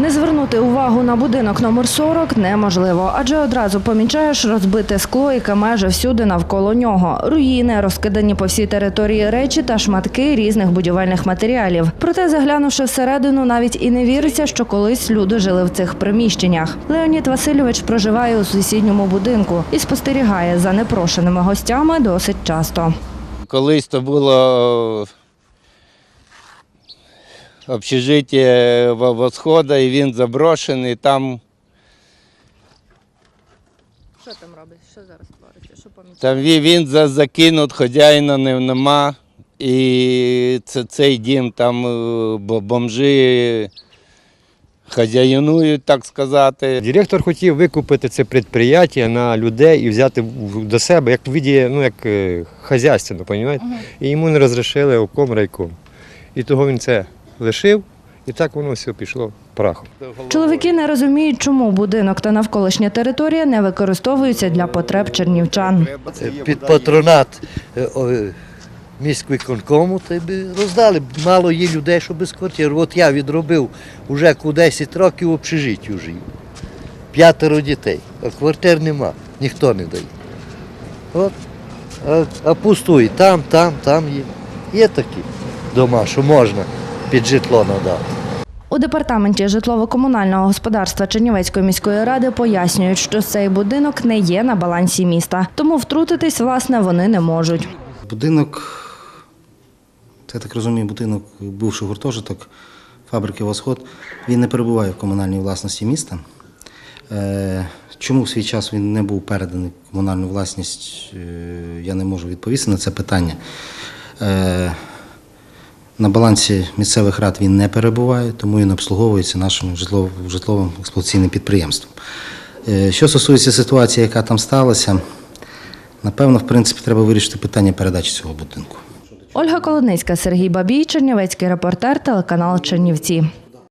Не звернути увагу на будинок номер 40 неможливо, адже одразу помічаєш розбите скло, яке майже всюди навколо нього. Руїни, розкидані по всій території речі та шматки різних будівельних матеріалів. Проте, заглянувши всередину, навіть і не віриться, що колись люди жили в цих приміщеннях. Леонід Васильович проживає у сусідньому будинку і спостерігає за непрошеними гостями досить часто. Колись то було общежиття во- восхода, і він заброшений. Там, Що там робить? Що зараз твориться? Що помічаєте? там він, він за- закинут, хазяїна не- нема. І це, цей дім там е, бомжі хазяїнують, так сказати. Директор хотів викупити це підприємство на людей і взяти до себе, як віді, ну як е, хазяйственно, розумієте? І йому не розрішили оком райком. І того він це лишив, і так воно все пішло прахом. Чоловіки не розуміють, чому будинок та навколишня територія не використовуються для потреб чернівчан. під патронат е, о, міськвиконкому, то би роздали. Мало є людей, що без квартир. От я відробив вже ку 10 років в общежитті жив. П'ятеро дітей, а квартир нема, ніхто не дає. От, а, а пустує, там, там, там є. Є такі дома, що можна під житло надати. У департаменті житлово-комунального господарства Чернівецької міської ради пояснюють, що цей будинок не є на балансі міста, тому втрутитись власне вони не можуть. Будинок, це я так розумію, будинок бувший гуртожиток фабрики Восход, він не перебуває в комунальній власності міста. Е, Чому в свій час він не був переданий в комунальну власність, е, я не можу відповісти на це питання. На балансі місцевих рад він не перебуває, тому він обслуговується нашим житловим експлуатаційним підприємством. Е, Що стосується ситуації, яка там сталася, напевно, в принципі, треба вирішити питання передачі цього будинку. Ольга Колодницька, Сергій Бабій, Чернівецький репортер, телеканал Чернівці.